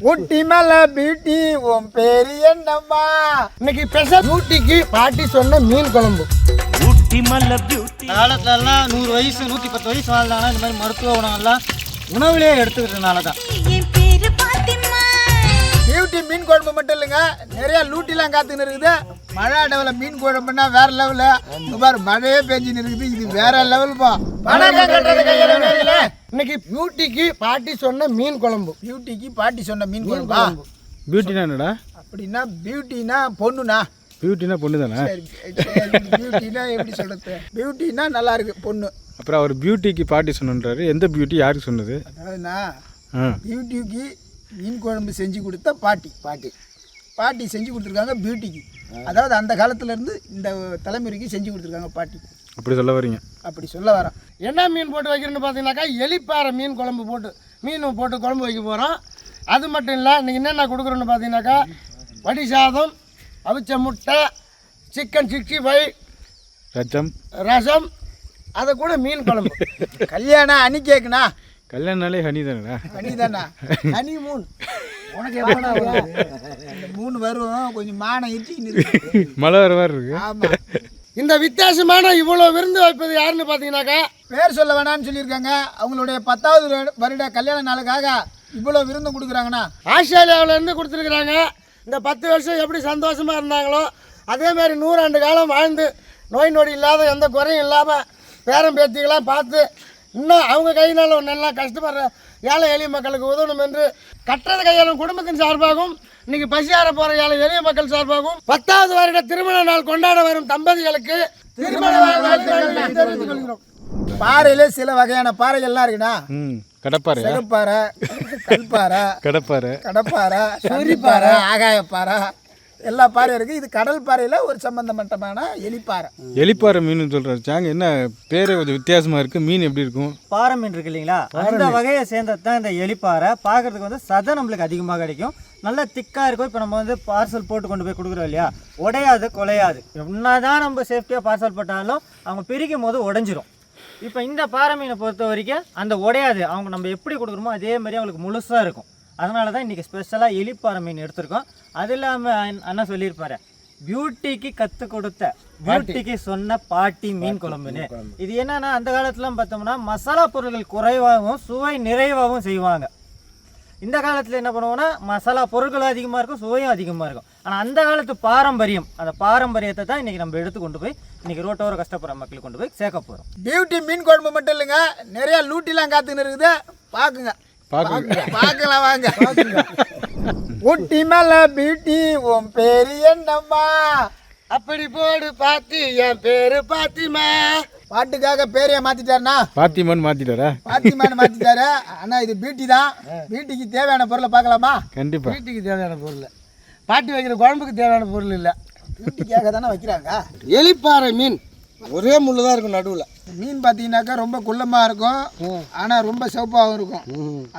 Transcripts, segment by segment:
ஊட்டி மேல பியூட்டி உன் பேரு என்னம்மா? இன்னைக்கு ஸ்பெஷல் ஊட்டிக்கு பாட்டி சொன்ன மீன் குழம்பு. ஊட்டி மல்ல பியூட்டி காலத்துலலாம் நூறு வயசு நூற்றி பத்து வயசு வாழ்ந்தாங்கன்னா இந்த மாதிரி மருத்துவ குணங்கள்லாம் உணவுலேயே எடுத்துக்கிறதுனால தான் பியூட்டி மீன் குழம்பு மட்டும் இல்லைங்க. நிறைய லூட்டிலாம் காத்துன்னு இருக்குது. மழை டவுல மீன் குழம்புனா வேற லெவலு. பாரு மழையே பெஞ்சுன்னு இருக்குது. இது வேற லெவல்ப்பா. இன்னைக்கு பியூட்டிக்கு பாட்டி சொன்ன மீன் குழம்பு. பியூட்டிக்கு பாட்டி சொன்ன மீன் குழம்பா? பியூட்டினா என்னடா? அப்படின்னா பியூட்டினா பொண்ணுனா பியூட்டினா பொண்ணு தானே பியூட்டினா எப்படி சொல்றது? பியூட்டினா நல்லா இருக்கு பொண்ணு. அப்புறம் அவர் பியூட்டிக்கு பாட்டி சொன்னன்றாரு. எந்த பியூட்டி யாருக்கு சொன்னது? அதாவதுண்ணா பியூட்டிக்கு மீன் குழம்பு செஞ்சு கொடுத்த பாட்டி. பாட்டி. பாட்டி செஞ்சு கொடுத்துருக்காங்க பியூட்டிக்கு அதாவது அந்த காலத்துல இருந்து இந்த தலைமுறைக்கு செஞ்சு கொடுத்துருக்காங்க பாட்டி. அப்படி சொல்ல வரீங்க. அப்படி சொல்ல வரேன் என்ன மீன் போட்டு வைக்கிறேன்னு பார்த்தீங்கன்னாக்கா எலிப்பாறை மீன் குழம்பு போட்டு மீன் போட்டு குழம்பு வைக்க போகிறோம் அது மட்டும் இல்லை இன்னைக்கு என்னென்ன கொடுக்குறோன்னு பார்த்தீங்கன்னாக்கா வடி சாதம் அவிச்ச முட்டை சிக்கன் சிக்ஸ்டி ஃபைவ் ரச்சம் ரசம் அது கூட மீன் குழம்பு. கல்யாணம் அணி கேக்குண்ணா கல்யாணனாலே ஹனி தானேடா? அணி தானே ஹனி மூன். உனக்கு எப்படா வரும்? இந்த மூணு வரும் கொஞ்சம் மானம் இருக்கு. மழை வர மாதிரி இருக்கு. ஆமா. இந்த வித்தியாசமான இவ்வளோ விருந்து வைப்பது யாருன்னு பார்த்தீங்கன்னாக்கா பேர் சொல்ல வேணாம்னு சொல்லியிருக்காங்க. அவங்களுடைய பத்தாவது வருட- வருட கல்யாண நாளுக்காக இவ்வளோ விருந்து கொடுக்குறாங்கண்ணா ஆஸ்திரேலியாவுல இருந்து கொடுத்துருக்குறாங்க. இந்த பத்து வருஷம் எப்படி சந்தோஷமா இருந்தாங்களோ அதே மாதிரி நூறாண்டு காலம் வாழ்ந்து நோய் நொடி இல்லாத எந்த குறையும் இல்லாமல் பேரம் பேத்திகளாம் பார்த்து இன்னும் அவங்க கையினால் நல்லா கஷ்டப்படுற ஏழை எளிய மக்களுக்கு உதவணும் என்று கட்டுறது கையாளும் குடும்பத்தின் சார்பாகவும் இன்னைக்கு பசியார போகிற ஏழை எளிய மக்கள் சார்பாகவும் பத்தாவது வருட திருமண நாள் கொண்டாட வரும் தம்பதிகளுக்கு திருமண தெரிவித்துக் பாறையில சில வகையான பாறைகள்லாம் இருக்குண்ணா. கடப்பாறை. கல்பாறை கடப்பாறை. கடப்பாறை சொரிப்பாறை ஆகாயப்பாறை எல்லா பாறையும் இருக்குது இது கடல் பாறையில் ஒரு சம்பந்தப்பட்டமான எலிப்பாறை. எலிப்பாறை மீன் சொல்கிறாரு சாங்க என்ன பேரே கொஞ்சம் வித்தியாசமாக இருக்குது மீன் எப்படி இருக்கும்? பாறை மீன் இருக்கு இல்லைங்களா? அந்த வகையை சேர்ந்தது தான் இந்த எலிப்பாறை. பார்க்கறதுக்கு வந்து சதை நம்மளுக்கு அதிகமாக கிடைக்கும். நல்லா திக்காக இருக்கும். இப்போ நம்ம வந்து பார்சல் போட்டு கொண்டு போய் கொடுக்குறோம் இல்லையா? உடையாது குலையாது. என்னதான் நம்ம சேஃப்டியாக பார்சல் போட்டாலும் அவங்க பிரிக்கும் போது உடைஞ்சிரும். இப்போ இந்த பாறை மீனை பொறுத்த வரைக்கும் அந்த உடையாது. அவங்க நம்ம எப்படி கொடுக்குறோமோ அதே மாதிரி அவங்களுக்கு முழுசாக இருக்கும். அதனால தான் இன்றைக்கி ஸ்பெஷலாக எலிப்பாறை மீன் எடுத்திருக்கோம். அது இல்லாமல் அண்ணா சொல்லியிருப்பாரு பியூட்டிக்கு கற்றுக் கொடுத்த பியூட்டிக்கு சொன்ன பாட்டி மீன் குழம்புன்னு. இது என்னன்னா அந்த காலத்துலாம் பார்த்தோம்னா மசாலா பொருட்கள் குறைவாகவும் சுவை நிறைவாகவும் செய்வாங்க. இந்த காலத்தில் என்ன பண்ணுவோம்னா மசாலா பொருட்கள் அதிகமாக இருக்கும் சுவையும் அதிகமாக இருக்கும். ஆனால் அந்த காலத்து பாரம்பரியம் அந்த பாரம்பரியத்தை தான் இன்றைக்கி நம்ம எடுத்து கொண்டு போய் இன்றைக்கி ரோட்டோர கஷ்டப்படுற மக்களுக்கு கொண்டு போய் சேர்க்க போகிறோம் பியூட்டி மீன் குழம்பு மட்டும் இல்லைங்க நிறைய லூட்டிலாம் காத்துன்னு இருக்குது. பார்க்குங்க பார்க்கலாம் வாங்க ஊட்டி மேல பியூட்டி உன் பேரு என்னம்மா? அப்படி போடு பாத்தி என் பேரு பாத்திமா. பாட்டுக்காக பேரையே மாத்திட்டாருண்ணா. பாத்திமான்னு மாற்றிட்டாரா பாத்திமான்னு மாத்திட்டாரு. ஆனா இது பியூட்டி தான். பியூட்டிக்கு தேவையான பொருளை பார்க்கலாமா? கண்டிப்பாக வீட்டுக்கு தேவையான பொருள். பாட்டி வைக்கிற குழம்புக்கு தேவையான பொருள் இல்லை. பியூட்டிக்காக தானே வைக்கிறாங்க. எலிப்பாறை மீன். ஒரே முள்ளு தான் இருக்கும் நடுவில். மீன் பார்த்தீங்கன்னாக்கா ரொம்ப குள்ளமாக இருக்கும். ஆனால் ரொம்ப சிவப்பாகவும் இருக்கும்.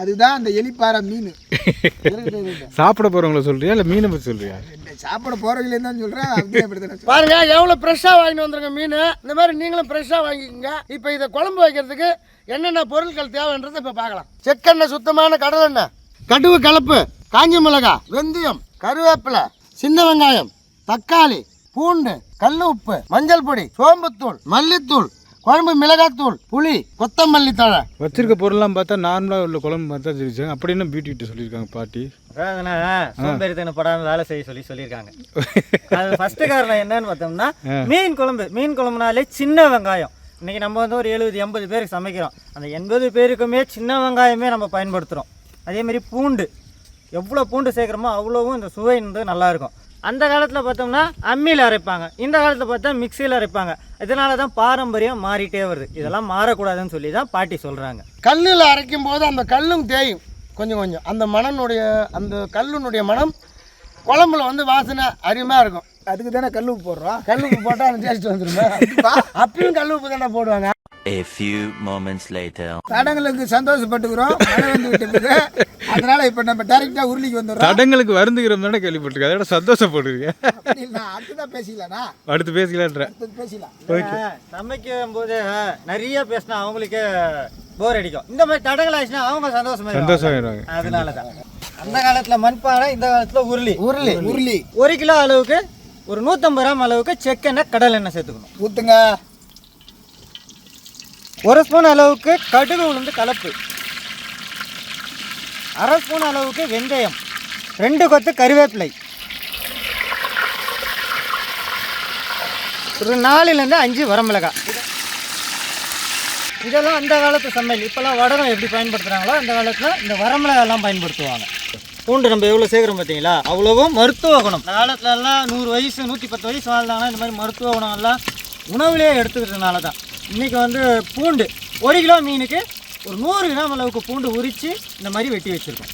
அதுதான் அந்த எலிப்பாறை மீன். சாப்பிட போகிறவங்கள சொல்கிறியா இல்லை மீனை பற்றி சொல்கிறியா சாப்பிட போகிறவங்களே தான் சொல்கிறேன் பாருங்க எவ்வளோ ஃப்ரெஷ்ஷாக வாங்கிட்டு வந்துருங்க மீன். இந்த மாதிரி நீங்களும் ஃப்ரெஷ்ஷாக வாங்கிக்கோங்க. இப்போ இதை குழம்பு வைக்கிறதுக்கு என்னென்ன பொருட்கள் தேவைன்றதை இப்போ பார்க்கலாம். செக்கெண்ணெய் சுத்தமான கடலெண்ணெய் கடுகு கலப்பு காஞ்ச மிளகாய் வெந்தயம் கருவேப்பிலை சின்ன வெங்காயம் தக்காளி பூண்டு கல் உப்பு மஞ்சள் பொடி சோம்புத்தூள் மல்லித்தூள் குழம்பு மிளகாத்தூள் புளி கொத்தமல்லி தழை. வச்சிருக்க பொருள்லாம் பார்த்தா நார்மலாக உள்ள குழம்பு மாதிரி தான் தெரிவிச்சாங்க அப்படின்னு பியூட்டி கிட்ட சொல்லியிருக்காங்க பாட்டி. அதாவதுண்ணா சோம்பேறித்தனம் படாமல் வேலை செய்ய சொல்லி சொல்லியிருக்காங்க. அது ஃபர்ஸ்ட் காரணம் என்னன்னு பார்த்தோம்னா மீன் குழம்பு. மீன் குழம்புனாலே சின்ன வெங்காயம். இன்னைக்கு நம்ம வந்து ஒரு எழுபது எண்பது பேருக்கு சமைக்கிறோம். அந்த எண்பது பேருக்குமே சின்ன வெங்காயமே நம்ம பயன்படுத்துகிறோம் அதே மாதிரி பூண்டு. எவ்வளோ பூண்டு சேர்க்குறோமோ அவ்வளோவும் இந்த சுவை வந்து நல்லா இருக்கும். அந்த காலத்தில் பார்த்தோம்னா அம்மியில் அரைப்பாங்க. இந்த காலத்தில் பார்த்தா மிக்சியில் அரைப்பாங்க. இதனால தான் பாரம்பரியம் மாறிட்டே வருது. இதெல்லாம் மாறக்கூடாதுன்னு சொல்லி தான் பாட்டி சொல்கிறாங்க கல்லில் அரைக்கும் போது அந்த கல்லும் தேயும். கொஞ்சம் கொஞ்சம். அந்த மணனுடைய அந்த கல்லுனுடைய மனம் குழம்புல வந்து வாசனை அருமையாக இருக்கும். அதுக்கு தானே கல் உப்பு போடுறோம்? கல் உப்பு போட்டால் அந்த டேஸ்ட் வந்துருமே? அப்பயும் கல் உப்பு தானே போடுவாங்க. A few moments later. தடங்களுக்கு சந்தோஷப்பட்டுக்கிறோம். மழை வந்து விட்டது அதனால இப்ப நம்ம டைரக்டா உருளிக்கு வந்துடுறோம். தடங்களுக்கு வருந்துகிறோம் தானே கேள்விப்பட்டிருக்கேன். அதோட சந்தோஷப்படுறீங்க. அப்படி இல்ல, அடுத்ததான் பேசிக்கலாம்னா அடுத்து பேசிக்கலான்ற பேசிக்கலாம். சமைக்கும் போது நிறைய பேசினா அவங்களுக்கே போர் அடிக்கும். இந்த மாதிரி தடங்கள் ஆச்சுன்னா அவங்க சந்தோஷமா சந்தோஷம் அதனால தான் அந்த காலத்துல மண்பானை இந்த காலத்துல உருளி. உருளி உருளி. ஒரு கிலோ அளவுக்கு ஒரு நூற்றம்பது கிராம் அளவுக்கு செக்கெண்ணெய் கடல் எண்ணெய் சேர்த்துக்கணும். ஊத்துங்க. ஒரு ஸ்பூன் அளவுக்கு கடுகு உளுந்து கலப்பு. அரை ஸ்பூன் அளவுக்கு வெந்தயம். ரெண்டு கொத்து கருவேப்பிலை. ஒரு நாலுலேருந்து அஞ்சு வரமிளகாய். இதெல்லாம் அந்த காலத்து சமையல். இப்போல்லாம் வடகம் எப்படி பயன்படுத்துகிறாங்களோ அந்த காலத்தில் இந்த வரமிளகாய்லாம் பயன்படுத்துவாங்க. பூண்டு நம்ம எவ்வளோ சேர்க்குறோம் பார்த்தீங்களா? அவ்வளோவும் மருத்துவ குணம். அந்த காலத்துலலாம் நூறு வயசு நூற்றி பத்து வயசு வாழ்ந்தாங்கன்னா இந்த மாதிரி மருத்துவ குணம் எல்லாம் உணவுலேயே எடுத்துக்கிறதுனால தான் இன்றைக்கி வந்து பூண்டு ஒரு கிலோ மீனுக்கு ஒரு நூறு கிராம் அளவுக்கு பூண்டு உரித்து இந்த மாதிரி வெட்டி வச்சுருக்கோம்.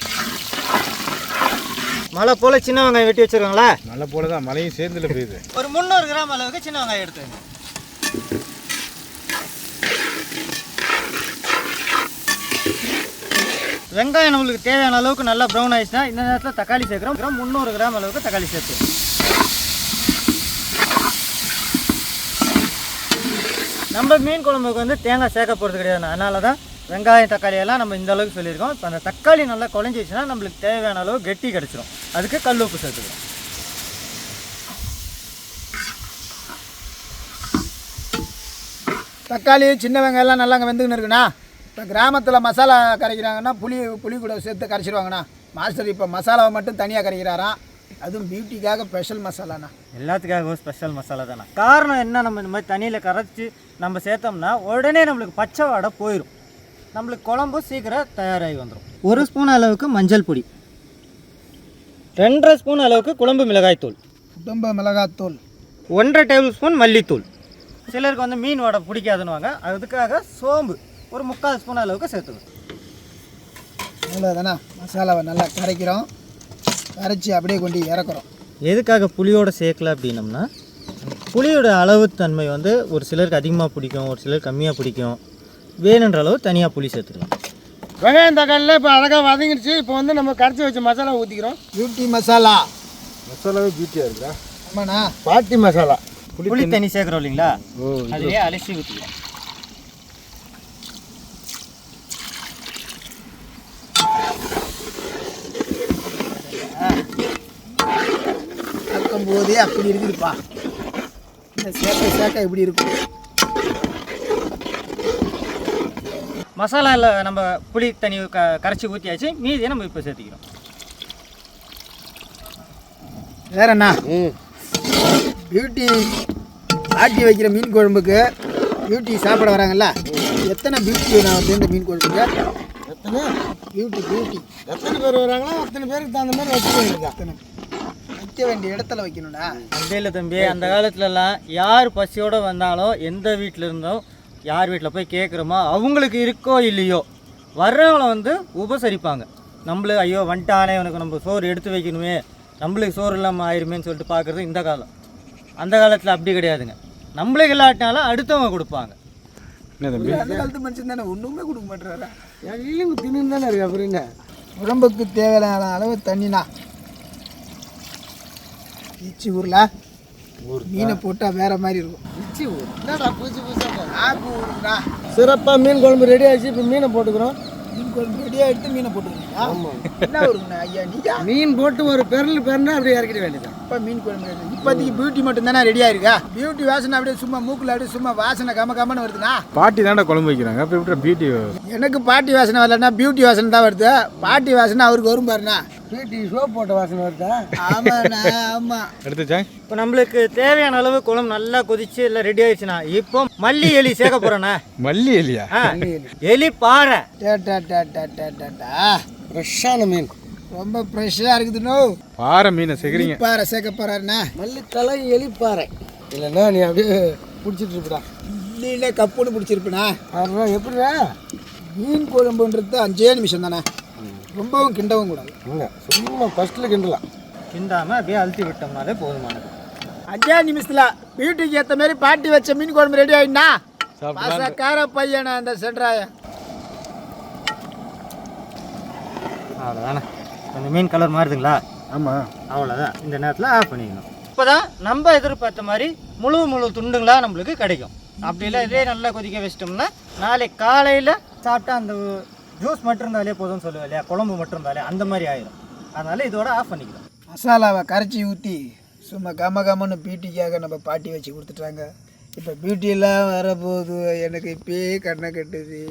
மழை போல் சின்ன வெங்காயம் வெட்டி வச்சுருக்கோங்களா? மழை போல தான் மழையும் சேர்ந்துல பெய்யுது ஒரு முந்நூறு கிராம் அளவுக்கு சின்ன வெங்காயம் எடுத்துங்க வெங்காயம் நம்மளுக்கு தேவையான அளவுக்கு நல்லா ப்ரௌன் ஆயிடுச்சுன்னா இந்த நேரத்தில் தக்காளி சேர்க்குறோம். முந்நூறு கிராம் அளவுக்கு தக்காளி சேர்த்து. நம்ம மீன் குழம்புக்கு வந்து தேங்காய் சேர்க்க போகிறது கிடையாது. அதனால தான் வெங்காயம் தக்காளி எல்லாம் நம்ம இந்த அளவுக்கு சொல்லியிருக்கோம். இப்போ அந்த தக்காளி நல்லா குழஞ்சிச்சுன்னா நம்மளுக்கு தேவையான அளவு கெட்டி கிடச்சிரும். அதுக்கு கல் உப்பு சேர்த்துக்கிறோம் தக்காளி சின்ன வெங்காயம்லாம் நல்லா அங்கே வெந்துக்கின்னு இருக்குண்ணா. இப்போ கிராமத்தில் மசாலா கரைக்கிறாங்கன்னா புளி புளி கூட சேர்த்து கரைச்சிருவாங்கண்ணா. மாஸ்டர் இப்போ மசாலாவை மட்டும் தனியாக கரைக்கிறாராம். அதுவும் பியூட்டிக்காக ஸ்பெஷல் மசாலாண்ணா எல்லாத்துக்காகவும் ஸ்பெஷல் மசாலா தானே? காரணம் என்ன? நம்ம இந்த மாதிரி தண்ணியில் கரைச்சி நம்ம சேர்த்தோம்னா உடனே நம்மளுக்கு பச்சை வாடை போயிடும் நம்மளுக்கு குழம்பு சீக்கிரம் தயாராகி வந்துடும் ஒரு ஸ்பூன் அளவுக்கு மஞ்சள் பொடி. ரெண்டரை ஸ்பூன் அளவுக்கு குழம்பு மிளகாய்த்தூள் குடும்ப மிளகாத்தூள் ஒன்றரை டேபிள் ஸ்பூன் மல்லித்தூள். சிலருக்கு வந்து மீன் வடை பிடிக்காதுன்னுவாங்க. அதுக்காக சோம்பு. ஒரு முக்கால் ஸ்பூன் அளவுக்கு சேர்த்துக்கணும். அவ்வளோதானே மசாலாவை நல்லா கரைக்கிறோம். கரைச்சி அப்படியே கொண்டு இறக்குறோம். எதுக்காக புளியோட சேர்க்கல அப்படின்னம்னா புளியோட அளவு தன்மை வந்து ஒரு சிலருக்கு அதிகமாக பிடிக்கும் ஒரு சிலருக்கு கம்மியாக பிடிக்கும். வேணுன்ற அளவு தனியாக புளி சேர்த்துக்கலாம். வெங்காயம் தக்காளியில் இப்போ அழகாக வதங்கிடுச்சு. இப்போ வந்து நம்ம கரைச்சி வச்ச மசாலா ஊற்றிக்கிறோம் பியூட்டி மசாலா மசாலாவே பியூட்டியாக இருக்குதா ஆமாண்ணா. பாட்டி மசாலா. புளி தண்ணி சேர்க்குறோம் இல்லைங்களா? அதுலேயே அலசி ஊற்றிக்கலாம் பார்க்கும் போதே அப்படி இருக்குதுப்பா. இந்த சேர்க்க சேர்க்க இப்படி இருக்கும். மசாலாவில் நம்ம புளி தண்ணி க கரைச்சி ஊற்றியாச்சு மீதியை நம்ம இப்போ சேர்த்திக்கிறோம். வேறண்ணா பியூட்டி ஆட்டி வைக்கிற மீன் குழம்புக்கு பியூட்டி சாப்பிட வராங்கல்ல? எத்தனை பியூட்டி நான் வந்து இந்த மீன் குழம்புக்கு? எத்தனை? பியூட்டி பியூட்டி எத்தனை பேர் வராங்களோ அத்தனை பேருக்கு தகுந்த மாதிரி வச்சுக்கோங்க எத்தனை வைக்க வேண்டிய இடத்துல வைக்கணும்டா. அப்படி இல்லை தம்பி அந்த காலத்துலலாம் யார் பசியோடு வந்தாலும் எந்த வீட்டில் இருந்தோ யார் வீட்டில் போய் கேட்குறோமோ அவங்களுக்கு இருக்கோ இல்லையோ வர்றவங்கள வந்து உபசரிப்பாங்க. நம்மளுக்கு ஐயோ வந்துட்டானே உனக்கு நம்ம சோறு எடுத்து வைக்கணுமே நம்மளுக்கு சோறு இல்லாமல் ஆயிருமேன்னு சொல்லிட்டு பார்க்குறது இந்த காலம். அந்த காலத்தில் அப்படி கிடையாதுங்க. நம்மளுக்கு இல்லாட்டினாலும் அடுத்தவங்க கொடுப்பாங்க. என்ன தம்பி? அந்த காலத்து மனுஷன் தானே ஒன்றுமே கொடுக்க மாட்டேறாரா எல்லாம் தின்னு தானே இருக்கு அப்புறம் என்ன? உடம்புக்கு தேவையான அளவு தண்ணிண்ணா ஈச்சி ஊரில் மீனை போட்டால் வேற மாதிரி இருக்கும். பிச்சி ஊர். என்னடா பூச்சி பூச்சாக ஆக்கு சிறப்பாக மீன் குழம்பு ரெடி ஆயிடுச்சு. இப்போ மீனை போட்டுக்கிறோம். மீன் குழம்பு ரெடியாக எடுத்து மீனை போட்டுக்கிறீங்களா? என்ன ஊருங்கண்ணா? ஐயா நீங்கள் மீன் போட்டு ஒரு பெரல் பெருனா அப்படியே இறக்கிட வேண்டியதான் இப்போ மீன் குழம்பு ready. இப்போதைக்கு பியூட்டி மட்டும் தானே ரெடியாக இருக்கா பியூட்டி வாசனை அப்படியே சும்மா மூக்கில் அப்படியே சும்மா வாசனை கம கமன்னு வருதுண்ணா. பாட்டி தாண்டா குழம்பு வைக்கிறாங்க. அப்போ எப்படி பியூட்டி எனக்கு பாட்டி வாசனை வரலன்னா பியூட்டி வாசனை தான் வருது. பாட்டி வாசனை அவருக்கு வரும் பாருண்ணா. வீட்டு சோப் போட்ட வாசனை வருதா? ஆமாண்ணா ஆமாம் எடுத்துச்சா? இப்போ நம்மளுக்கு தேவையான அளவு குழம்பு நல்லா கொதிச்சு எல்லாம் ரெடி ஆயிடுச்சுண்ணா. இப்போ மல்லி எலி சேர்க்க போகிறேண்ணா மல்லி ஆ எலி பாறை. டே டே டே டே டே டே டே. ஃப்ரெஷ்ஷான மீன். ரொம்ப ஃப்ரெஷ்ஷாக இருக்குதுண்ணோ பாறை மீனை சேர்க்குறீங்க பாறை சேர்க்க போகிறாருண்ணா மல்லித்தலை எலிப்பாறை. இல்லைன்னா நீ அப்படியே பிடிச்சிட்டு இருப்படா. இல்லையிலே கப்புன்னு பிடிச்சிருப்பேண்ணா அப்புறம் எப்படிடா? மீன் குழம்புன்றது அஞ்சே நிமிஷம் தானே. ரொம்பவும் கிண்டவும் கூடாது. இல்லை சும்மா ஃபஸ்ட்டில் கிண்டலாம். கிண்டாமல் அப்படியே அழுத்தி விட்டோம்னாலே போதுமானது. அஞ்சே நிமிஷத்தில் பியூட்டிக்கு ஏற்ற மாதிரி பாட்டி வச்ச மீன் குழம்பு ரெடி ஆயிடுண்ணா பசக்கார பையனா அந்த சென்றாய. அவ்வளோதானே கொஞ்சம் மீன் கலர் மாறுதுங்களா? ஆமாம் அவ்வளோதான் இந்த நேரத்தில் ஆஃப் பண்ணிக்கணும் இப்போ தான் நம்ம எதிர்பார்த்த மாதிரி முழு முழு துண்டுங்களா நம்மளுக்கு கிடைக்கும். அப்படிலாம் இதே நல்லா கொதிக்க வச்சிட்டோம்னா நாளைக்கு காலையில் சாப்பிட்டா அந்த ஜூஸ் மட்டும் இருந்தாலே போதும்னு சொல்லுவேன் இல்லையா? குழம்பு மட்டும் இருந்தாலே அந்த மாதிரி ஆயிரும். அதனால இதோட ஆஃப் பண்ணிக்கலாம். மசாலாவை கரைச்சி ஊற்றி சும்மா கம கமன்னு பியூட்டிக்காக நம்ம பாட்டி வச்சு கொடுத்துட்டாங்க. இப்போ பியூட்டியெல்லாம் வரப்போகுது. எனக்கு இப்பயே கண்ணை கட்டுது.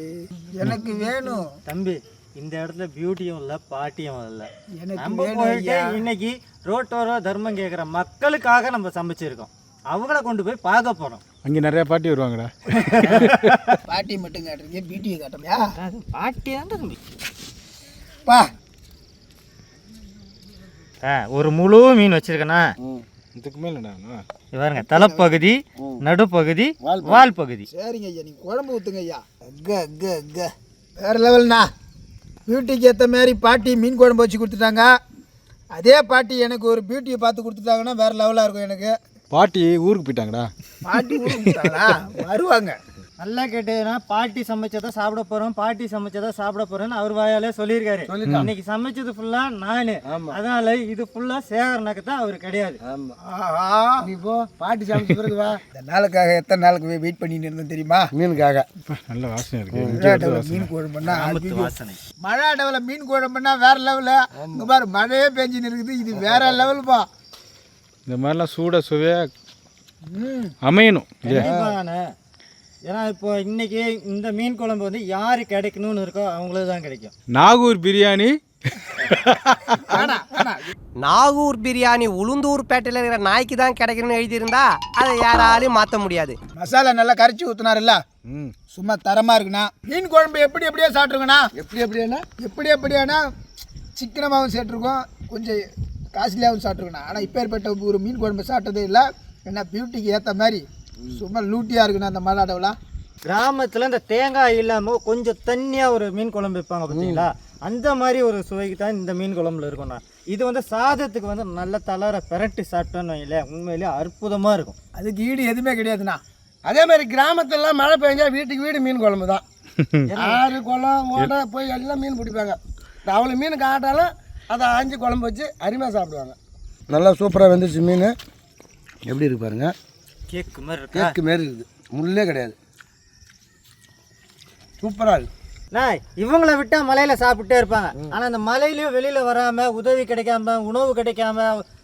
எனக்கு வேணும். தம்பி இந்த இடத்துல பியூட்டியும் இல்லை பாட்டியும் இல்லை. நம்ம போயிட்டு ஐயா. இன்னைக்கு ரோட்டோர தர்மம் கேட்குற மக்களுக்காக நம்ம சமைச்சிருக்கோம். அவங்கள கொண்டு போய் பார்க்க போகிறோம் அங்கே நிறையா பாட்டி வருவாங்கடா. பாட்டி மட்டும் காட்டுறீங்க பியூட்டியை காட்டுறியா பாட்டி தான் தம்பி. பா. ஆ ஒரு முழு மீன் வச்சிருக்கேண்ணா இதுக்கு மேலடா பாருங்க தலைப்பகுதி நடுப்பகுதி வால் பகுதி சரிங்க ஐயா நீங்கள் குழம்பு ஊற்றுங்க ஐயா. அக்க அக்க அக்க வேறு லெவல்ண்ணா பியூட்டிக்கு ஏற்ற மாதிரி பாட்டி மீன் குழம்பு வச்சு கொடுத்துட்டாங்க. அதே பாட்டி எனக்கு ஒரு பியூட்டியை பார்த்து கொடுத்துட்டாங்கன்னா வேறு லெவலாக இருக்கும் எனக்கு. பாட்டி ஊருக்கு போயிட்டாங்கடா. பாட்டி ஊருக்கு? வருவாங்க. நல்லா கேட்டதுன்னா பாட்டி சமைச்சதை சாப்பிட போறோம் பாட்டி சமைச்சதை சாப்பிட போறேன்னு அவர் வாயாலே சொல்லியிருக்காரு. இன்னைக்கு சமைச்சது ஃபுல்லா நானு. அதனால இது ஃபுல்லா சேகரனாக்கு தான் அவர் கிடையாது. ஆஹா. நீ போ பாட்டி சமைச்ச பிறகு வா. இந்த நாளுக்காக எத்தனை நாளுக்கு வெயிட் பண்ணிட்டு இருந்தேன் தெரியுமா? மீனுக்காக. நல்ல வாசனை இருக்கு. மழை மீன் வாசனை. மழை டவுல மீன் குழம்புன்னா வேற லெவலு இங்க பாரு மழையே பெஞ்சின்னு இருக்குது. இது வேற லெவலுப்பா இந்த மாதிரிலாம் சூட சுவையாக அமையணும். ஏன்னா இப்போ இன்னைக்கு இந்த மீன் குழம்பு வந்து யாரு கிடைக்கணும்னு இருக்கோ அவங்களுக்கு தான் கிடைக்கும். நாகூர் பிரியாணி. நாகூர் பிரியாணி உளுந்தூர்பேட்டையில் இருக்கிற நாய்க்கு தான் கிடைக்கணும்னு எழுதியிருந்தா அதை யாராலையும் மாற்ற முடியாது. மசாலா நல்லா கரைச்சி ஊத்துனாருல்ல? ம் சும்மா தரமா இருக்குண்ணா மீன் குழம்பு எப்படி எப்படியே சாப்பிட்ருங்கண்ணா எப்படி எப்படின்னா எப்படி எப்படியானா சிக்கனமாகவும் சாப்பிட்ருக்கோம் கொஞ்சம் காஸ்ட்லியாகவும் சாப்பிட்ருக்கோண்ணா ஆனால் இப்போ ஏற்பட்ட ஒரு மீன் குழம்பு சாப்பிட்டதே இல்லை என்ன பியூட்டிக்கு ஏற்ற மாதிரி சும்மா லூட்டியாக இருக்குண்ணா அந்த மலாடவுலாம் கிராமத்துல இந்த தேங்காய் இல்லாம கொஞ்சம் தண்ணியா ஒரு மீன் குழம்பு வைப்பாங்க பார்த்தீங்களா அந்த மாதிரி ஒரு சுவைக்கு தான் இந்த மீன் குழம்புல இருக்கும்ண்ணா இது வந்து சாதத்துக்கு வந்து நல்ல தளர பெரட்டி சாப்பிட்டோன்னு வைங்களேன். உண்மையிலேயே அற்புதமா இருக்கும். அதுக்கு ஈடு எதுவுமே கிடையாதுண்ணா. அதே மாதிரி கிராமத்துலலாம் மழை பெஞ்சா வீட்டுக்கு வீடு மீன் குழம்பு தான். ஆறு குளம் ஓடை போய் எல்லாம் மீன் பிடிப்பாங்க. அவ்வளோ மீன் காட்டாலும் அதை ஆஞ்சி குழம்பு வச்சு அருமையாக சாப்பிடுவாங்க. நல்லா சூப்பராக வெந்துச்சு மீன். எப்படி இருக்கு பாருங்க. கேக்கு மாதிரி இருக்கா? கேக்கு மாரி இருக்குது. முள்ளே கிடையாது. சூப்பராக இருக்கு. நான் இவங்கள விட்டா மலையில சாப்பிட்டே இருப்பாங்க. ஆனா இந்த மலையிலயும் வெளியில வராம உதவி கிடைக்காம உணவு கிடைக்காம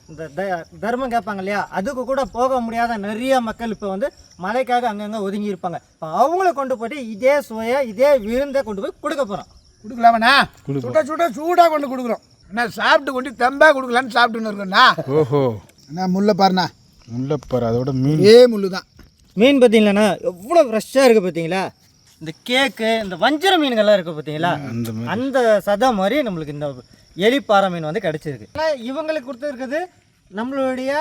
இந்த த- தர்மம் கேட்பாங்க இல்லையா? அதுக்கு கூட போக முடியாத நிறைய மக்கள் இப்போ வந்து மலைக்காக அங்கங்க ஒதுங்கி இருப்பாங்க. இப்போ அவங்கள கொண்டு போயிட்டு இதே சுவையை இதே விருந்தை கொண்டு போய் கொடுக்க போறோம். கொடுக்கலாமாண்ணா சுட சுட சூடாக கொண்டு கொடுக்குறோம். அண்ணா சாப்பிட்டு கொண்டு தெம்பா கொடுக்கலான்னு சாப்பிட்டுன்னு இருக்கோண்ணா ஓஹோ. அண்ணா முல்லை பாருண்ணா. முல்லைப்பாரு அதோட மீன். ஏ முள்ளு தான் மீன் பார்த்தீங்களாண்ணா? எவ்வளோ ஃப்ரெஷ்ஷாக இருக்குது பார்த்தீங்களா? இந்த கேக்கு இந்த வஞ்சர மீன்கள்லாம் இருக்குது பார்த்தீங்களா? அந்த அந்த சதை மாதிரி நம்மளுக்கு இந்த எலிப்பாறை மீன் வந்து கிடச்சிருக்கு. ஆனால் இவங்களுக்கு கொடுத்துருக்குது நம்மளுடைய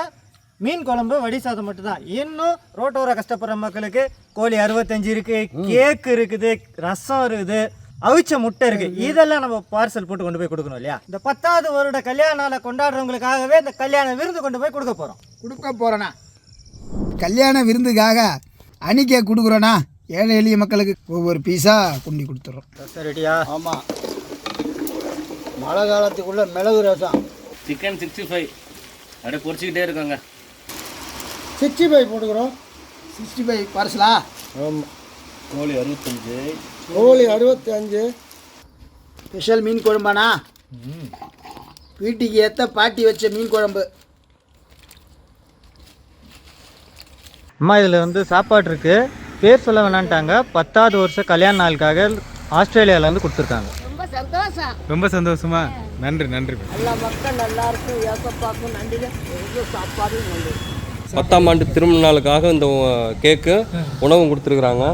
மீன் குழம்பு வடி சாதம் மட்டும்தான். இன்னும் ரோட்டோர கஷ்டப்படுற மக்களுக்கு கோழி அறுபத்தஞ்சு இருக்கு கேக்கு இருக்குது ரசம் இருக்குது. அவிச்ச முட்டை இருக்கு. இதெல்லாம் நம்ம பார்சல் போட்டு கொண்டு போய் கொடுக்கணும் இல்லையா? இந்த பத்தாவது வருட கல்யாண நாளை கொண்டாடுறவங்களுக்காகவே இந்த கல்யாண விருந்து கொண்டு போய் கொடுக்க போகிறோம் கொடுக்க போகிறேண்ணா கல்யாண விருந்துக்காக அணிக்கை கொடுக்குறோண்ணா ஏழை எளிய மக்களுக்கு ஒவ்வொரு பீஸாக குண்டி கொடுத்துட்றோம் ரெடியா? ஆமாம் மழை காலத்துக்குள்ள மிளகு ரசம். சிக்கன் சிக்ஸ்டி ஃபைவ் அப்படியே பொரிச்சிக்கிட்டே இருக்காங்க. சிக்ஸ்டி ஃபைவ் போட்டுக்கிறோம். சிக்ஸ்டி ஃபைவ் பார்சலா ஆமாம் கோழி அறுபத்தஞ்சு. கோழி அறுபத்தி அஞ்சு ஸ்பெஷல் மீன் குழம்பாண்ணா? வீட்டுக்கு ஏற்ற பாட்டி வச்ச மீன் குழம்பு. அம்மா இதில் வந்து சாப்பாடு இருக்கு. பேர் சொல்ல வேணான்ட்டாங்க. பத்தாவது வருஷம் கல்யாண நாளுக்காக ஆஸ்திரேலியாவிலேருந்து கொடுத்துருக்காங்க. ரொம்ப சந்தோஷம். ரொம்ப சந்தோஷமா? நன்றி நன்றி. எல்லா மக்கள் நல்லா இருக்கும் ஏசப்பாக்கும் நன்றிங்க. எவ்வளோ சாப்பாடும் பத்தாம் ஆண்டு திருமண நாளுக்காக இந்த கேக்கு உணவும் கொடுத்துருக்குறாங்க.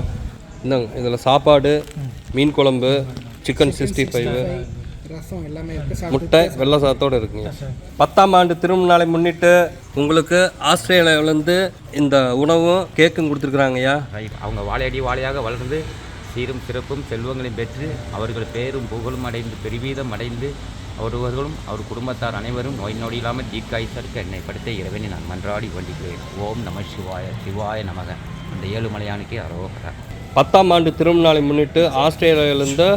இந்த இதில் சாப்பாடு மீன் குழம்பு சிக்கன் சிக்ஸ்டி ஃபைவ் முட்டை வெள்ளை சாத்தோடு இருக்குங்க. பத்தாம் ஆண்டு திருமண நாளை முன்னிட்டு உங்களுக்கு ஆஸ்திரேலியாவிலேருந்து இந்த உணவும் கேக்கும் கொடுத்துருக்குறாங்கய்யா அவங்க வாழையடி வாழையாக வளர்ந்து சீரும் சிறப்பும் செல்வங்களையும் பெற்று அவர்கள் பேரும் புகழும் அடைந்து பெருவீதம் அடைந்து அவர்களும் அவர் குடும்பத்தார் அனைவரும் நோய் நொடி இல்லாமல் தீர்க்காய்ச்சலுக்கு என்னை படுத்த இறைவனை நான் மன்றாடி வேண்டுகிறேன். ஓம் நம சிவாய சிவாய நமக. அந்த ஏழுமலையானுக்கே அரோகரா. பத்தாம் ஆண்டு திருமண நாளை முன்னிட்டு ஆஸ்திரேலியாவிலேருந்து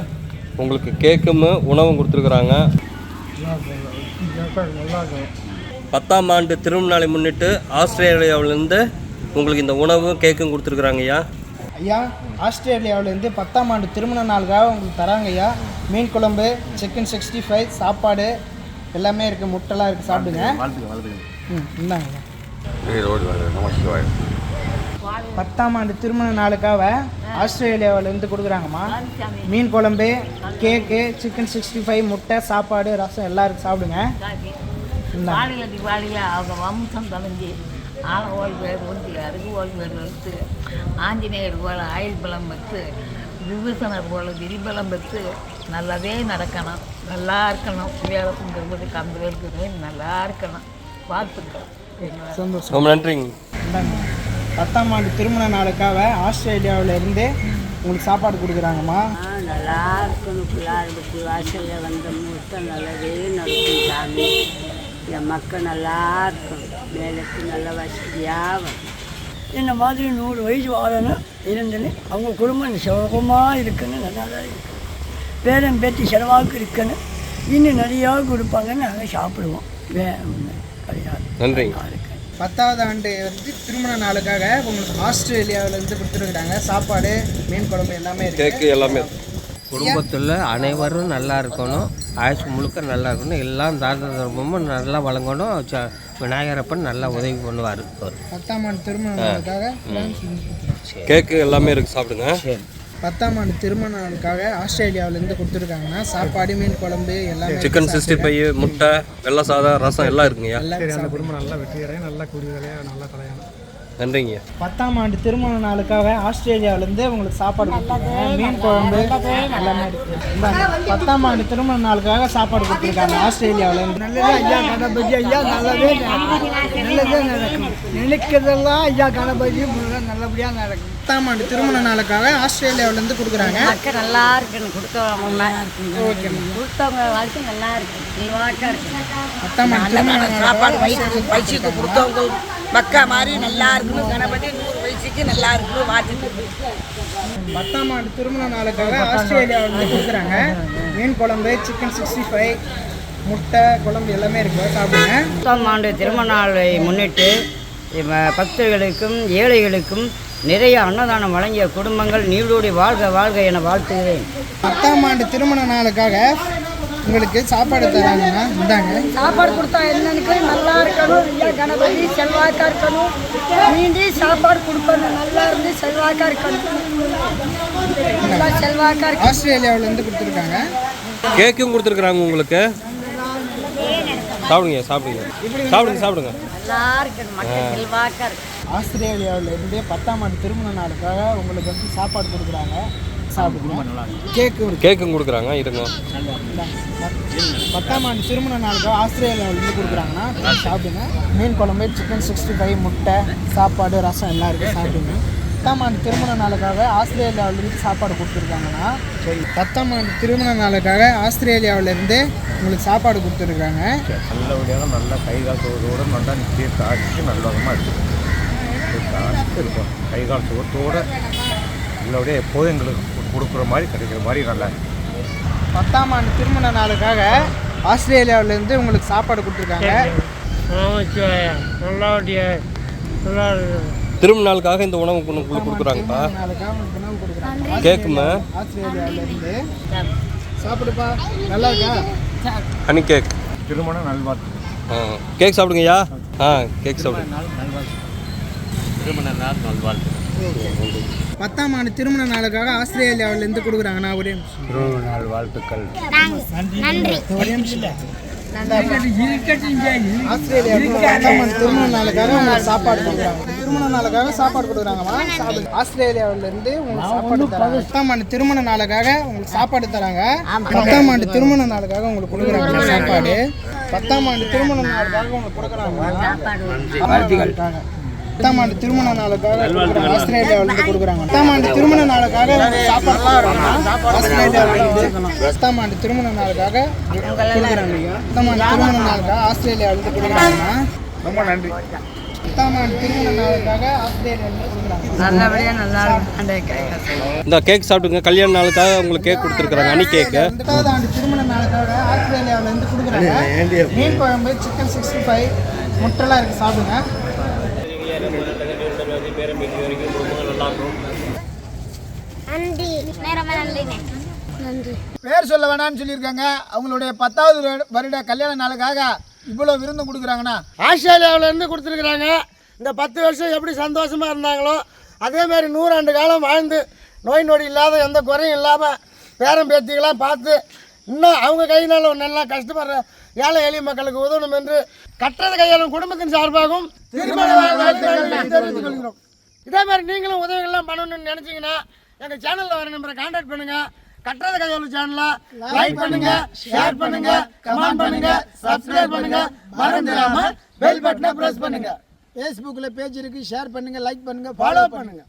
உங்களுக்கு கேக்கும் உணவும் கொடுத்துருக்குறாங்க. பத்தாம் ஆண்டு திருமண நாளை முன்னிட்டு ஆஸ்திரேலியாவிலேருந்து உங்களுக்கு இந்த உணவும் கேக்கும் கொடுத்துருக்குறாங்க ஐயா. ஐயா ஆஸ்திரேலியாவிலேருந்து பத்தாம் ஆண்டு திருமண நாளுக்காக உங்களுக்கு தராங்க ஐயா. மீன் குழம்பு சிக்கன் சிக்ஸ்டி ஃபைவ் சாப்பாடு எல்லாமே இருக்குது முட்டைலாம் இருக்குது சாப்பிடுங்க. ம் இந்தாங்க ஐயா. பத்தாம் ஆண்டு திருமண நாளுக்காக ஆஸ்திரேலியாவிலேருந்து கொடுக்குறாங்கம்மா. மீன் குழம்பு கேக்கு சிக்கன் சிக்ஸ்டி ஃபைவ் முட்டை சாப்பாடு ரசம் எல்லாம் இருக்குது சாப்பிடுங்க இந்தாங்க வாழியடி வாழியா அவங்க வம்சம் தலைஞ்சி ஆள ஓடி பேர் வந்து அருகு ஓடி பேர் எடுத்து ஆஞ்சநேயர் போல ஆயுள் பலம் பெற்று விபூஷணர் போல விரிபலம் பெற்று நல்லதே நடக்கணும். நல்லா இருக்கணும். வேலை கம்பு இருக்குது நல்லா இருக்கணும். சந்தோஷம். ரொம்ப நன்றிங்க. இந்தாங்க. பத்தாம் ஆண்டு திருமண நாளுக்காக ஆஸ்திரேலியாவில் இருந்து உங்களுக்கு சாப்பாடு கொடுக்குறாங்கம்மா. நல்லா இருக்கணும் பிள்ளாருக்கு வாசலில் வந்த முட்டை நல்லதே நடக்கும் சாமி. என் மக்கள் நல்லா இருக்கணும். வேலைக்கு நல்ல வசதியாக இந்த மாதிரி நூறு வயசு வாழணும் இருந்துன்னு அவங்க குடும்பம் சுகமாக இருக்குன்னு நல்லா தான் இருக்கு. பேரன் பேத்தி செலவாக்கு இருக்குன்னு இன்னும் நிறையா கொடுப்பாங்கன்னு நாங்கள் சாப்பிடுவோம். வே கிடையாது நன்றிங்க பத்தாவது ஆண்டு வந்து திருமண நாளுக்காக உங்களுக்கு ஆஸ்திரேலியாவில் இருந்து கொடுத்துருக்குறாங்க. சாப்பாடு மீன் குழம்பு எல்லாமே இருக்கு. கேக்கு எல்லாமே குடும்பத்தில் அனைவரும் நல்லா இருக்கணும். ஆயுசு முழுக்க நல்லா இருக்கணும். எல்லாம் தான தர்மமும் நல்லா வழங்கணும். விநாயகரப்பன் நல்லா உதவி பண்ணுவார். அவர் பத்தாம் ஆண்டு திருமண நாளுக்காக கேக்கு எல்லாமே இருக்குது சாப்பிடுங்க. பத்தாம் ஆண்டு திருமண நாளுக்காக ஆஸ்திரேலியாவில் இருந்து கொடுத்துருக்காங்கன்னா சாப்பாடு மீன் குழம்பு எல்லாமே சிக்கன் சிக்ஸ்டி ஃபைவ் முட்டை வெள்ளை சாதம் ரசம் எல்லாம் இருக்குங்கய்யா. நன்றிங்கய்யா. பத்தாம் ஆண்டு திருமண நாளுக்காக ஆஸ்திரேலியாவில் இருந்து உங்களுக்கு சாப்பாடு கொடுத்துருக்காங்க. மீன் குழம்பு எல்லாமே இருக்கு. இந்தாங்க. பத்தாம் ஆண்டு திருமண நாளுக்காக சாப்பாடு கொடுத்துருக்காங்க ஆஸ்திரேலியாவில் இருந்து நல்லதே ஐயா கணபதி ஐயா நல்லதே நல்லதே நடக்கும். நினைக்கிறதெல்லாம் ஐயா கணபதி நல்லபடியாக நடக்கும். பத்தாம் ஆண்டு திருமண நாளுக்காக ஆஸ்திரேலியாவில் இருந்து கொடுக்குறாங்க மக்கள் நல்லா இருக்கணும் கொடுத்தவங்க கொடுத்தவங்க வாழ்க்கை நல்லா இருக்கு. தெளிவாக இருக்கு. பத்தாம் ஆண்டு திருமண சாப்பாடு வயிற்றுக்கு வயிற்றுக்கு கொடுத்தவங்க மக்கா மாதிரி நல்லா இருக்கணும் கணபதி நூறு வயசுக்கு நல்லா இருக்கணும் வாழ்த்துட்டு பத்தாம் ஆண்டு திருமண நாளுக்காக ஆஸ்திரேலியாவில் இருந்து கொடுக்குறாங்க. மீன் குழம்பு சிக்கன் சிக்ஸ்டி ஃபைவ் முட்டை குழம்பு எல்லாமே இருக்கு. சாப்பிடுங்க. பத்தாம் ஆண்டு திருமண நாளை முன்னிட்டு பக்தர்களுக்கும் ஏழைகளுக்கும் நிறைய அன்னதானம் வழங்கிய குடும்பங்கள் நீடோடி வாழ்க வாழ்க என வாழ்த்துகிறேன். பத்தாம் ஆண்டு திருமண நாளுக்காக உங்களுக்கு சாப்பாடு தராங்கன்னா இந்தாங்க. சாப்பாடு கொடுத்தா என்னன்னு நல்லா இருக்கணும். ஐயா கணபதி செல்வாக்கா இருக்கணும். மீண்டி சாப்பாடு கொடுக்கணும் நல்லா இருந்து செல்வாக்கா இருக்கணும். நல்லா செல்வாக்கா இருக்கணும். ஆஸ்திரேலியாவில் இருந்து கொடுத்துருக்காங்க. கேக்கும் கொடுத்துருக்குறாங்க உங்களுக்கு. சாப்பிடுங்க சாப்பிடுங்க. சாப்பிடுங்க சாப்பிடுங்க. நல்லா இருக்கணும். மக்கள் செல்வாக்கா இருக்கு ஆஸ்திரேலியாவில் இருந்து பத்தாம் ஆண்டு திருமண நாளுக்காக உங்களுக்கு வந்து சாப்பாடு கொடுக்குறாங்க. சாப்பிடுங்க. கேக்கு கேக்கும் கொடுக்குறாங்க இருங்க. பத்தாம் ஆண்டு திருமண நாளுக்காக ஆஸ்திரேலியாவில் இருந்து கொடுக்குறாங்கன்னா சாப்பிடுங்க. மீன் குழம்பு சிக்கன் சிக்ஸ்டி ஃபைவ் முட்டை சாப்பாடு ரசம் எல்லாம் இருக்குது சாப்பிடுங்க. பத்தாம் ஆண்டு திருமண நாளுக்காக ஆஸ்திரேலியாவிலிருந்து சாப்பாடு கொடுத்துருக்காங்கன்னா சரி பத்தாம் ஆண்டு திருமண நாளுக்காக ஆஸ்திரேலியாவிலேருந்து உங்களுக்கு சாப்பாடு கொடுத்துருக்காங்க. நல்லபடியாக நல்லா கை கால் சுகத்தோடு நல்லா நிச்சயம் காய்ச்சி நல்ல விதமாக இருக்குது இருக்கும் கை கால் சுகத்தோடு நல்லபடியாக எப்போதும் எங்களுக்கு கொடுக்குற மாதிரி கிடைக்கிற மாதிரி நல்லா பத்தாம் ஆண்டு திருமண நாளுக்காக ஆஸ்திரேலியாவிலேருந்து உங்களுக்கு சாப்பாடு கொடுத்துருக்காங்க. திரும்ப நாளுக்காக இந்த உணவு கொண்டு உங்களுக்கு கொடுக்குறாங்கப்பா கேக்குமா? சாப்பிடுப்பா. நல்லா இருக்கா? Honey cake. திருமண நல்வாழ்த்து. ஆ கேக் சாப்பிடுங்கய்யா. ஆ கேக் சாப்பிடுங்க திருமண நாள் நல்வாழ்த்து பத்தாம் ஆண்டு திருமண நாளுக்காக ஆஸ்திரேலியாவிலேருந்து கொடுக்குறாங்கண்ணா ஒரே திருமண நாள் வாழ்த்துக்கள். ஒரே நிமிஷம் ஆஸ்திரேலியாவுக்கு திருமண நாளுக்காக உங்களுக்கு சாப்பாடு கொடுக்குறாங்க. திருமண நாளுக்காக சாப்பாடு கொடுக்குறாங்கம்மா. ஆஸ்திரேலியாவிலேருந்து உங்களுக்கு சாப்பாடு தராங்க. பத்தாம் ஆண்டு திருமண நாளுக்காக உங்களுக்கு சாப்பாடு தராங்க. பத்தாம் ஆண்டு திருமண நாளுக்காக உங்களுக்கு கொடுக்குறாங்க சாப்பாடு. பத்தாம் ஆண்டு திருமண நாளுக்காக உங்களுக்கு கொடுக்குறாங்க. வாழ்த்துக்கள். பத்தாம் ஆண்டு திருமண நாளுக்காக கொடுக்குறாங்க. ஆஸ்திரேலியாவிலேருந்து கொடுக்குறாங்க. பத்தாம் ஆண்டு திருமண நாளுக்காக சாப்பாடு கொடுக்குறாங்க. ஆஸ்திரேலியாவிலேருந்து பத்தாம் ஆண்டு திருமண நாளுக்காக கொடுக்குறாங்க. பத்தாம் ஆண்டு திருமண நாளுக்காக ஆஸ்திரேலியாவிலேருந்து கொடுக்குறாங்கண்ணா ரொம்ப நன்றி. ஆஸ்திரேலியாவில் இந்த கேக் சாப்பிட்டுங்க. கல்யாண நாளுக்காக உங்களுக்கு கேக் கொடுத்துருக்குறாங்க. அனி கேக்கு ஆண்டு திருமண நாளுக்காக ஆஸ்திரேலியாவில் இருந்து கொடுக்குறாங்க மீன் குழம்பு சிக்கன் சிக்ஸ்டி ஃபைவ் முட்டைலாம் இருக்குது சாப்பிடுங்க நன்றி நேரமா நன்றிண்ணே நன்றி பேர் சொல்ல வேணாம்னு சொல்லியிருக்காங்க. அவங்களுடைய பத்தாவது வருட- வருட கல்யாண நாளுக்காக இவ்வளோ விருந்து கொடுக்குறாங்கண்ணா. ஆஸ்திரேலியாவிலேருந்து கொடுத்துருக்குறாங்க. இந்த பத்து வருஷம் எப்படி சந்தோஷமாக இருந்தாங்களோ அதே மாதிரி நூறாண்டு காலம் வாழ்ந்து நோய் நொடி இல்லாத எந்த குறையும் இல்லாமல் பேரம் பேத்திகளாம் பார்த்து இன்னும் அவங்க கையினால் நல்லா கஷ்டப்படுற ஏழை எளிய மக்களுக்கு உதவணும் என்று கட்டத கையாளும் குடும்பத்தின் சார்பாகவும் திருமண வாழ்த்துக்களை தெரிவித்துக் கொள்கிறோம். இதே மாதிரி நீங்களும் உதவிகள்லாம் பண்ணணும்னு நினச்சிங்கன்னா எங்கள் சேனலில் வர நம்பரை கான்டாக்ட் பண்ணுங்கள் கட்டத கையாளு சேனலை லைக் பண்ணுங்க ஷேர் பண்ணுங்க கமெண்ட் பண்ணுங்க சப்ஸ்கிரைப் பண்ணுங்க. மறந்துடாம பெல் பட்டனை பிரஸ் பண்ணுங்க. ஃபேஸ்புக்கில் பேஜ் இருக்குது ஷேர் பண்ணுங்கள் லைக் பண்ணுங்கள் ஃபாலோ பண்ணுங்க.